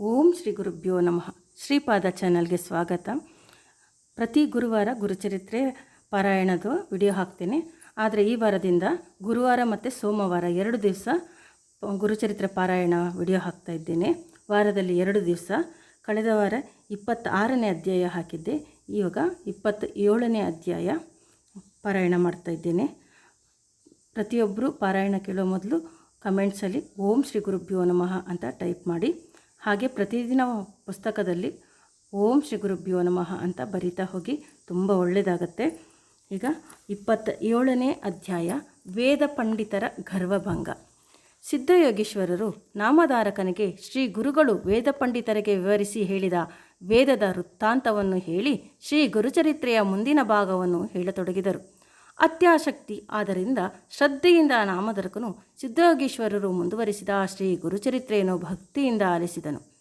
ಓಂ ಶ್ರೀ ಗುರುಭ್ಯೋ ನಮಃ. ಶ್ರೀಪಾದ ಚಾನಲ್ಗೆ ಸ್ವಾಗತ. ಪ್ರತಿ ಗುರುವಾರ ಗುರುಚರಿತ್ರೆ ಪಾರಾಯಣದ ವಿಡಿಯೋ ಹಾಕ್ತೇನೆ. ಆದರೆ ಈ ವಾರದಿಂದ ಗುರುವಾರ ಮತ್ತು ಸೋಮವಾರ ಎರಡು ದಿವಸ ಗುರುಚರಿತ್ರೆ ಪಾರಾಯಣ ವಿಡಿಯೋ ಹಾಕ್ತಾ ಇದ್ದೇನೆ. ವಾರದಲ್ಲಿ ಎರಡು ದಿವಸ. ಕಳೆದ ವಾರ ಇಪ್ಪತ್ತಾರನೇ ಅಧ್ಯಾಯ ಹಾಕಿದ್ದೆ. ಇವಾಗ ಇಪ್ಪತ್ತ ಏಳನೇ ಅಧ್ಯಾಯ ಪಾರಾಯಣ ಮಾಡ್ತಾ ಇದ್ದೇನೆ. ಪ್ರತಿಯೊಬ್ಬರು ಪಾರಾಯಣ ಕೇಳೋ ಮೊದಲು ಕಮೆಂಟ್ಸಲ್ಲಿ ಓಂ ಶ್ರೀ ಗುರುಭ್ಯೋ ನಮಃ ಅಂತ ಟೈಪ್ ಮಾಡಿ. ಹಾಗೆ ಪ್ರತಿದಿನ ಪುಸ್ತಕದಲ್ಲಿ ಓಂ ಶ್ರೀ ಗುರುಭ್ಯೋ ನಮಃ ಅಂತ ಬರಿತಾ ಹೋಗಿ ತುಂಬ ಒಳ್ಳೆಯದಾಗತ್ತೆ. ಈಗ ಇಪ್ಪತ್ತ ಏಳನೇ ಅಧ್ಯಾಯ, ವೇದ ಪಂಡಿತರ ಗರ್ವಭಂಗ. ಸಿದ್ಧಯೋಗೀಶ್ವರರು ನಾಮಧಾರಕನಿಗೆ ಶ್ರೀ ಗುರುಗಳು ವೇದ ಪಂಡಿತರಿಗೆ ವಿವರಿಸಿ ಹೇಳಿದ ವೇದದ ವೃತ್ತಾಂತವನ್ನು ಹೇಳಿ ಶ್ರೀ ಗುರುಚರಿತ್ರೆಯ ಮುಂದಿನ ಭಾಗವನ್ನು ಹೇಳತೊಡಗಿದರು. ಅತ್ಯಾಸಕ್ತಿ. ಆದ್ದರಿಂದ ಶ್ರದ್ಧೆಯಿಂದ ನಾಮದರ್ಕನು ಸಿದ್ಧಯೋಗೀಶ್ವರರು ಮುಂದುವರಿಸಿದ ಶ್ರೀ ಗುರುಚರಿತ್ರೆಯನ್ನು ಭಕ್ತಿಯಿಂದ ಆಲಿಸಿದನು.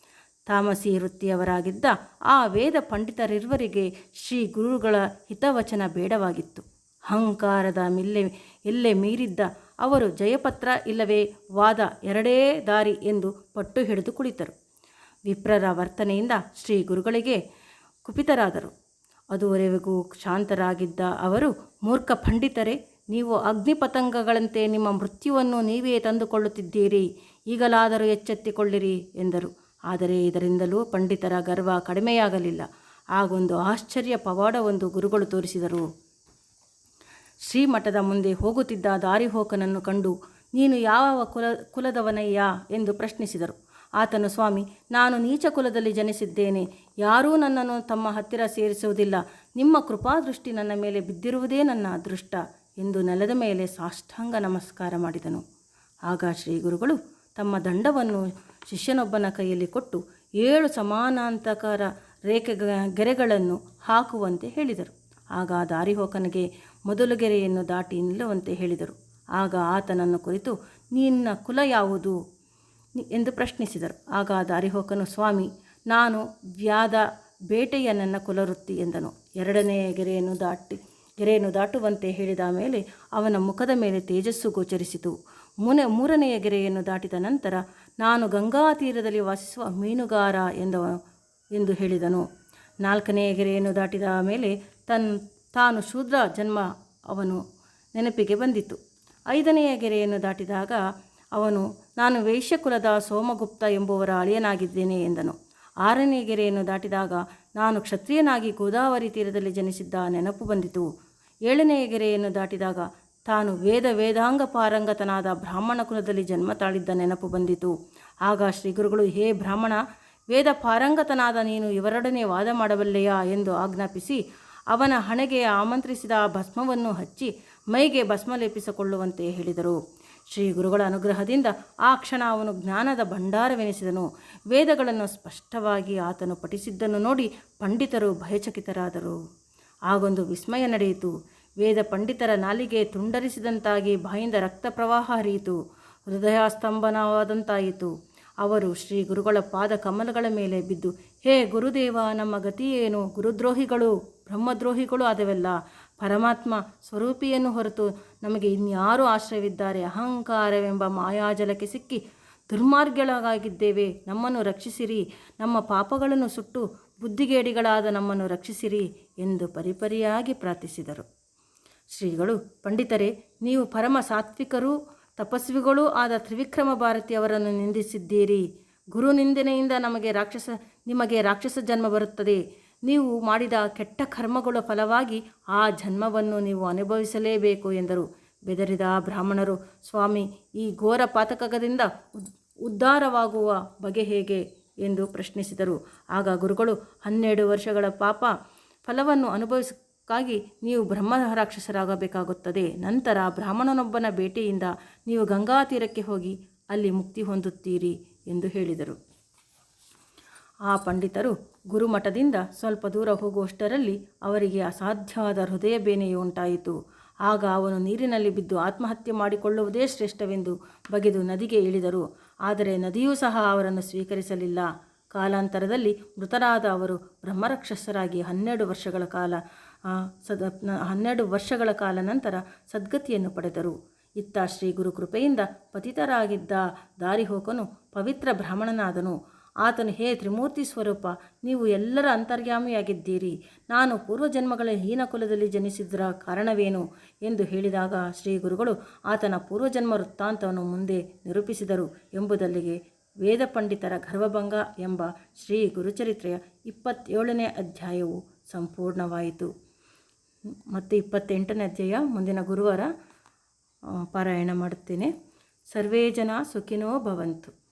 ತಾಮಸಿ ವೃತ್ತಿಯವರಾಗಿದ್ದ ಆ ವೇದ ಪಂಡಿತರಿರುವರಿಗೆ ಶ್ರೀ ಗುರುಗಳ ಹಿತವಚನ ಬೇಡವಾಗಿತ್ತು. ಅಹಂಕಾರದ ಮಿಲ್ಲೆ, ಎಲ್ಲೆ ಮೀರಿದ್ದ ಅವರು ಜಯಪತ್ರ ಇಲ್ಲವೇ ವಾದ ಎರಡೇ ದಾರಿ ಎಂದು ಪಟ್ಟು ಹಿಡಿದು ಕುಳಿತರು. ವಿಪ್ರರ ವರ್ತನೆಯಿಂದ ಶ್ರೀ ಗುರುಗಳಿಗೆ ಕುಪಿತರಾದರು. ಅದುವರೆಗೂ ಶಾಂತರಾಗಿದ್ದ ಅವರು, ಮೂರ್ಖ ಪಂಡಿತರೇ, ನೀವು ಅಗ್ನಿಪತಂಗಗಳಂತೆ ನಿಮ್ಮ ಮೃತ್ಯುವನ್ನು ನೀವೇ ತಂದುಕೊಳ್ಳುತ್ತಿದ್ದೀರಿ, ಈಗಲಾದರೂ ಎಚ್ಚೆತ್ತಿಕೊಳ್ಳಿರಿ ಎಂದರು. ಆದರೆ ಇದರಿಂದಲೂ ಪಂಡಿತರ ಗರ್ವ ಕಡಿಮೆಯಾಗಲಿಲ್ಲ. ಆಗೊಂದು ಆಶ್ಚರ್ಯ ಪವಾಡವೊಂದು ಗುರುಗಳು ತೋರಿಸಿದರು. ಶ್ರೀಮಠದ ಮುಂದೆ ಹೋಗುತ್ತಿದ್ದ ದಾರಿಹೋಕನನ್ನು ಕಂಡು, ನೀನು ಯಾವ ಕುಲ, ಕುಲದವನಯ್ಯ? ಎಂದು ಪ್ರಶ್ನಿಸಿದರು. ಆತನು, ಸ್ವಾಮಿ, ನಾನು ನೀಚ ಕುಲದಲ್ಲಿ ಜನಿಸಿದ್ದೇನೆ. ಯಾರೂ ನನ್ನನ್ನು ತಮ್ಮ ಹತ್ತಿರ ಸೇರಿಸುವುದಿಲ್ಲ. ನಿಮ್ಮ ಕೃಪಾದೃಷ್ಟಿ ನನ್ನ ಮೇಲೆ ಬಿದ್ದಿರುವುದೇ ನನ್ನ ಅದೃಷ್ಟ ಎಂದು ನೆಲದ ಮೇಲೆ ಸಾಷ್ಟಾಂಗ ನಮಸ್ಕಾರ ಮಾಡಿದನು. ಆಗ ಶ್ರೀ ಗುರುಗಳು ತಮ್ಮ ದಂಡವನ್ನು ಶಿಷ್ಯನೊಬ್ಬನ ಕೈಯಲ್ಲಿ ಕೊಟ್ಟು ಏಳು ಸಮಾನಾಂತಕರ ರೇಖೆ ಗೆರೆಗಳನ್ನು ಹಾಕುವಂತೆ ಹೇಳಿದರು. ಆಗ ದಾರಿಹೋಕನಿಗೆ, ಮೊದಲು ಗೆರೆಯನ್ನು ದಾಟಿ ನಿಲ್ಲುವಂತೆ ಹೇಳಿದರು. ಆಗ ಆತನನ್ನು ಕುರಿತು, ನಿನ್ನ ಕುಲ ಯಾವುದು? ಎಂದು ಪ್ರಶ್ನಿಸಿದರು. ಆಗ ದಾರಿಹೋಕನು ಸ್ವಾಮಿ, ನಾನು ವ್ಯಾದ ಬೇಟೆಯ ನನ್ನ ಕುಲವೃತ್ತಿ ಎಂದನು. ಎರಡನೆಯ ಗೆರೆಯನ್ನು ದಾಟಿ, ಗೆರೆಯನ್ನು ದಾಟುವಂತೆ ಹೇಳಿದ ಮೇಲೆ ಅವನ ಮುಖದ ಮೇಲೆ ತೇಜಸ್ಸು ಗೋಚರಿಸಿತು. ಮುನೆ, ಮೂರನೆಯ ಗೆರೆಯನ್ನು ದಾಟಿದ ನಂತರ, ನಾನು ಗಂಗಾ ತೀರದಲ್ಲಿ ವಾಸಿಸುವ ಮೀನುಗಾರ ಎಂದ, ಎಂದು ಹೇಳಿದನು. ನಾಲ್ಕನೆಯ ಗೆರೆಯನ್ನು ದಾಟಿದ ಮೇಲೆ ತನ್, ತಾನು ಶೂದ್ರ ಜನ್ಮ ಅವನು ನೆನಪಿಗೆ ಬಂದಿತು. ಐದನೆಯ ಗೆರೆಯನ್ನು ದಾಟಿದಾಗ ಅವನು ನಾನು ವೈಶ್ಯಕುಲದ ಸೋಮಗುಪ್ತ ಎಂಬುವರ ಅಳಿಯನಾಗಿದ್ದೇನೆ ಎಂದನು. ಆರನೇ ಗೆರೆಯನ್ನು ದಾಟಿದಾಗ ನಾನು ಕ್ಷತ್ರಿಯನಾಗಿ ಗೋದಾವರಿ ತೀರದಲ್ಲಿ ಜನಿಸಿದ್ದ ನೆನಪು ಬಂದಿತು. ಏಳನೆಯ ಗೆರೆಯನ್ನು ದಾಟಿದಾಗ ತಾನು ವೇದ ವೇದಾಂಗ ಪಾರಂಗತನಾದ ಬ್ರಾಹ್ಮಣ ಕುಲದಲ್ಲಿ ಜನ್ಮ ತಾಳಿದ್ದ ನೆನಪು ಬಂದಿತು. ಆಗ ಶ್ರೀ ಗುರುಗಳು, ಹೇ ಬ್ರಾಹ್ಮಣ, ವೇದ ಪಾರಂಗತನಾದ ನೀನು ಇವರೊಡನೆ ವಾದ ಮಾಡಬಲ್ಲೆಯಾ? ಎಂದು ಆಜ್ಞಾಪಿಸಿ ಅವನ ಹಣೆಗೆ ಆಮಂತ್ರಿಸಿದ ಭಸ್ಮವನ್ನು ಹಚ್ಚಿ ಮೈಗೆ ಭಸ್ಮ ಲೇಪಿಸಿಕೊಳ್ಳುವಂತೆ ಹೇಳಿದರು. ಶ್ರೀ ಗುರುಗಳ ಅನುಗ್ರಹದಿಂದ ಆ ಕ್ಷಣ ಅವನು ಜ್ಞಾನದ ಭಂಡಾರವೆನಿಸಿದನು. ವೇದಗಳನ್ನು ಸ್ಪಷ್ಟವಾಗಿ ಆತನು ಪಠಿಸಿದ್ದನ್ನು ನೋಡಿ ಪಂಡಿತರು ಭಯಚಕಿತರಾದರು. ಆಗೊಂದು ವಿಸ್ಮಯ ನಡೆಯಿತು. ವೇದ ಪಂಡಿತರ ನಾಲಿಗೆ ತುಂಡರಿಸಿದಂತಾಗಿ ಬಾಯಿಂದ ರಕ್ತ ಪ್ರವಾಹ ಹರಿಯಿತು. ಹೃದಯ ಸ್ತಂಭನವಾದಂತಾಯಿತು ಅವರು ಶ್ರೀ ಗುರುಗಳ ಪಾದ ಕಮಲಗಳ ಮೇಲೆ ಬಿದ್ದು, ಹೇ ಗುರುದೇವ, ನಮ್ಮ ಗತಿಯೇನು ಗುರುದ್ರೋಹಿಗಳು, ಬ್ರಹ್ಮದ್ರೋಹಿಗಳು ಆದವೆಲ್ಲ ಪರಮಾತ್ಮ ಸ್ವರೂಪಿಯನ್ನು ಹೊರತು ನಮಗೆ ಇನ್ಯಾರು ಆಶ್ರಯವಿದ್ದಾರೆ? ಅಹಂಕಾರವೆಂಬ ಮಾಯಾಜಲಕ್ಕೆ ಸಿಕ್ಕಿ ದುರ್ಮಾರ್ಗಗಳಾಗಿದ್ದೇವೆ. ನಮ್ಮನ್ನು ರಕ್ಷಿಸಿರಿ. ನಮ್ಮ ಪಾಪಗಳನ್ನು ಸುಟ್ಟು ಬುದ್ಧಿಗೇಡಿಗಳಾದ ನಮ್ಮನ್ನು ರಕ್ಷಿಸಿರಿ ಎಂದು ಪರಿಪರಿಯಾಗಿ ಪ್ರಾರ್ಥಿಸಿದರು. ಶ್ರೀಗಳು, ಪಂಡಿತರೇ, ನೀವು ಪರಮ ಸಾತ್ವಿಕರೂ, ತಪಸ್ವಿಗಳೂ ಆದ ತ್ರಿವಿಕ್ರಮ ಭಾರತಿಯವರನ್ನು ನಿಂದಿಸಿದ್ದೀರಿ. ಗುರು ನಿಂದನೆಯಿಂದ ನಮಗೆ ರಾಕ್ಷಸ, ನಿಮಗೆ ರಾಕ್ಷಸ ಜನ್ಮ ಬರುತ್ತದೆ. ನೀವು ಮಾಡಿದ ಕೆಟ್ಟ ಕರ್ಮಗಳ ಫಲವಾಗಿ ಆ ಜನ್ಮವನ್ನು ನೀವು ಅನುಭವಿಸಲೇಬೇಕು ಎಂದರು. ಬೆದರಿದ ಬ್ರಾಹ್ಮಣರು, ಸ್ವಾಮಿ, ಈ ಘೋರ ಪಾತಕದಿಂದ ಉದ್ಧಾರವಾಗುವ ಬಗೆ ಹೇಗೆ? ಎಂದು ಪ್ರಶ್ನಿಸಿದರು. ಆಗ ಗುರುಗಳು, ಹನ್ನೆರಡು ವರ್ಷಗಳ ಪಾಪ ಫಲವನ್ನು ಅನುಭವಿಸಕ್ಕಾಗಿ ನೀವು ಬ್ರಹ್ಮ ರಾಕ್ಷಸರಾಗಬೇಕಾಗುತ್ತದೆ. ನಂತರ ಬ್ರಾಹ್ಮಣನೊಬ್ಬನ ಭೇಟಿಯಿಂದ ನೀವು ಗಂಗಾ ತೀರಕ್ಕೆ ಹೋಗಿ ಅಲ್ಲಿ ಮುಕ್ತಿ ಹೊಂದುತ್ತೀರಿ ಎಂದು ಹೇಳಿದರು. ಆ ಪಂಡಿತರು ಗುರುಮಠದಿಂದ ಸ್ವಲ್ಪ ದೂರ ಹೋಗುವಷ್ಟರಲ್ಲಿ ಅವರಿಗೆ ಅಸಾಧ್ಯವಾದ ಹೃದಯ ಬೇನೆಯು ಉಂಟಾಯಿತು. ಆಗ ಅವನು ನೀರಿನಲ್ಲಿ ಬಿದ್ದು ಆತ್ಮಹತ್ಯೆ ಮಾಡಿಕೊಳ್ಳುವುದೇ ಶ್ರೇಷ್ಠವೆಂದು ಬಗೆದು ನದಿಗೆ ಇಳಿದರು. ಆದರೆ ನದಿಯೂ ಸಹ ಅವರನ್ನು ಸ್ವೀಕರಿಸಲಿಲ್ಲ. ಕಾಲಾಂತರದಲ್ಲಿ ಮೃತರಾದ ಅವರು ಬ್ರಹ್ಮರಕ್ಷಸರಾಗಿ ಹನ್ನೆರಡು ವರ್ಷಗಳ ಕಾಲ ಸದ, ಹನ್ನೆರಡು ವರ್ಷಗಳ ಕಾಲ ನಂತರ ಸದ್ಗತಿಯನ್ನು ಪಡೆದರು. ಇತ್ತ ಶ್ರೀ ಗುರು ಕೃಪೆಯಿಂದ ಪತಿತರಾಗಿದ್ದ ದಾರಿಹೋಕನು ಪವಿತ್ರ ಬ್ರಾಹ್ಮಣನಾದನು. ಆತನು, ಹೇ ತ್ರಿಮೂರ್ತಿ ಸ್ವರೂಪ, ನೀವು ಎಲ್ಲರ ಅಂತರ್ಯಾಮಿಯಾಗಿದ್ದೀರಿ. ನಾನು ಪೂರ್ವಜನ್ಮಗಳ ಹೀನ ಕುಲದಲ್ಲಿ ಜನಿಸಿದ್ದರ ಕಾರಣವೇನು? ಎಂದು ಹೇಳಿದಾಗ ಶ್ರೀ ಗುರುಗಳು ಆತನ ಪೂರ್ವಜನ್ಮ ವೃತ್ತಾಂತವನ್ನು ಮುಂದೆ ನಿರೂಪಿಸಿದರು ಎಂಬುದಲ್ಲಿಗೆ ವೇದ ಪಂಡಿತರ ಗರ್ವಭಂಗ ಎಂಬ ಶ್ರೀ ಗುರುಚರಿತ್ರೆಯ ಇಪ್ಪತ್ತೇಳನೇ ಅಧ್ಯಾಯವು ಸಂಪೂರ್ಣವಾಯಿತು. ಮತ್ತು ಇಪ್ಪತ್ತೆಂಟನೇ ಅಧ್ಯಾಯ ಮುಂದಿನ ಗುರುವಾರ ಪಾರಾಯಣ ಮಾಡುತ್ತೇನೆ. ಸರ್ವೇ ಜನ ಸುಖಿನೋ ಭವಂತು.